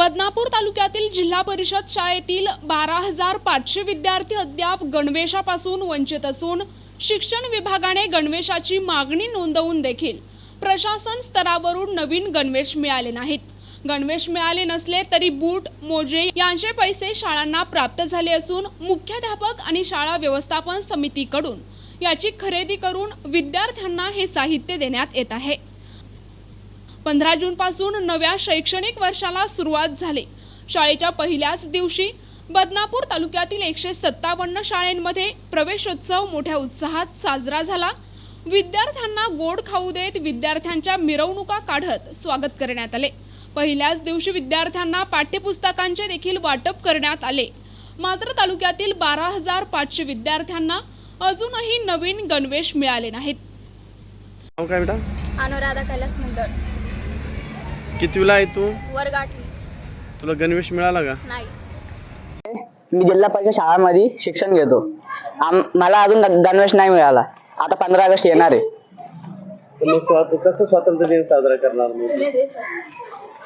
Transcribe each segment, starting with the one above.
बदनापूर तालुक्यातील जिल्हा परिषद शाळेतील बारा हजार पाचशे विद्यार्थी अद्याप गणवेशापासून वंचित असून शिक्षण विभागाने गणवेशाची मागणी नोंदवून देखील प्रशासन स्तरावरून नवीन गणवेश मिळाले नाहीत. गणवेश मिळाले नसले तरी बूट मोजे यांचे पैसे शाळांना प्राप्त झाले असून मुख्याध्यापक आणि शाळा व्यवस्थापन समितीकडून याची खरेदी करून विद्यार्थ्यांना हे साहित्य देण्यात येत आहे. पंधरा जूनपासून नव्या शैक्षणिक वर्षाला सुरुवात झाली. शाळेच्या पहिल्याच दिवशी बदनापूर तालुक्यातील एकशे सत्तावन्न शाळेंमध्ये प्रवेशोत्सव मोठ्या उत्साहात साजरा झाला. विद्यार्थ्यांना गोड खाऊ देत विद्यार्थ्यांच्या मिरवणुका काढत स्वागत करण्यात आले. पहिल्याच दिवशी विद्यार्थ्यांना पाठ्यपुस्तकांचे देखील वाटप करण्यात आले. मात्र तालुक्यातील बारा हजार पाचशे विद्यार्थ्यांना अजूनही नवीन गणवेश मिळाले नाहीत. अनुराधा कैलास मंडळ. कितवीला आहे तू? वर्ग आठवी. तुला गणवेश मिळाला का? नाही. मी जिल्हा परिषद शाळामध्ये शिक्षण घेतो. आम मला अजून गणवेश नाही मिळाला. आता पंधरा ऑगस्ट येणार आहे. तर मग स्वा- कसं स्वातंत्र्य दिन साजरा करणार मग?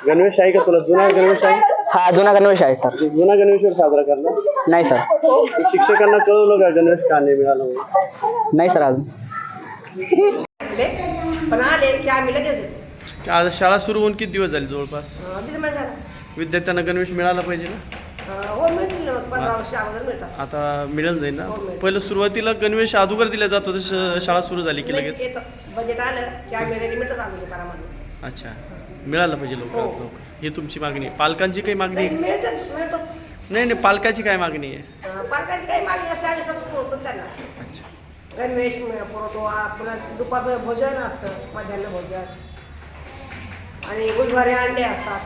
गणवेश आहे का तुला? जुना गणवेश आहे? हा जुना गणवेश आहे सर. जुना गणवेशवर साजरा करणार? नाही सर. मग शिक्षकांना कळवलं का गणवेश का नाही मिळाला म्हणून? नाही सर अजून. पण आले की आम्ही लगेच आज शाळा सुरू होऊन किती दिवस झाले जवळपास? अं, दीड महिना झाला? विद्यार्थ्यांना गणवेश मिळाला पाहिजे ना? हो मिळतील ना मग पंधरा वर्ष अगोदर मिळतात. आता मिळेल जाईल ना? हो. पहिलं सुरुवातीला गणवेश अगोदर दिला जात होता श- शाळा सुरू झाली की लगेच? येतं. बजेट आलं की आम्ही रेडीमेडच आणतो दुकानामधून. अच्छा. मिळालं पाहिजे लवकरात हो. लवकर. ही तुमची मागणी आहे. पालकांची काही मागणी नाही आहे? मिळतच मिळतोच. नाही नाही पालकाची काय मागणी आहे? अं, पालकांची काही मागणी असते आम्ही पुरवतो त्यांना. अच्छा. गणवेश मिळ- पुरवतो आ- पुन्हा दुपारचं भोजन असतं मध्यान्ह भोजन. आणि बुधवारी अंडे असतात.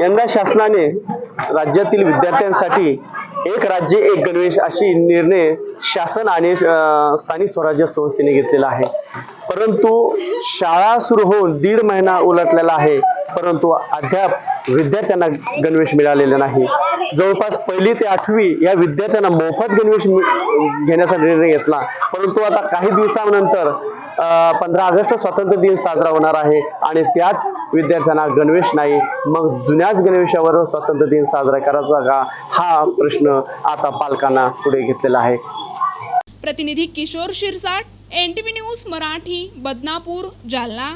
यंदा शासनाने राज्यातील विद्यार्थ्यांसाठी एक राज्य एक गणवेश अशी निर्णय शासन आणि स्थानिक स्वराज्य संस्थेने घेतलेला आहे. परंतु शाळा सुरू होऊन दीड महिना उलटलेला आहे. परंतु अद्याप विद्यार्थ्यांना गणवेश मिळालेला नाही. जवळपास पहिली ते आठवी या विद्यार्थ्यांना मोफत गणवेश घेण्याचा निर्णय घेतला. परंतु आता काही दिवसानंतर पंधरा ऑगस्ट स्वातंत्र्य दिन साजरा होणार आहे. आणि त्याच विद्यार्थ्यांना गणवेश नाही मग जुन्याच गणवेशावर स्वातंत्र्य दिन साजरा करायचा का? हा प्रश्न आता पालकांना पुढे घेतलेला आहे. प्रतिनिधी किशोर शिरसाट एनटीव्ही न्यूज मराठी बदनापूर जालना.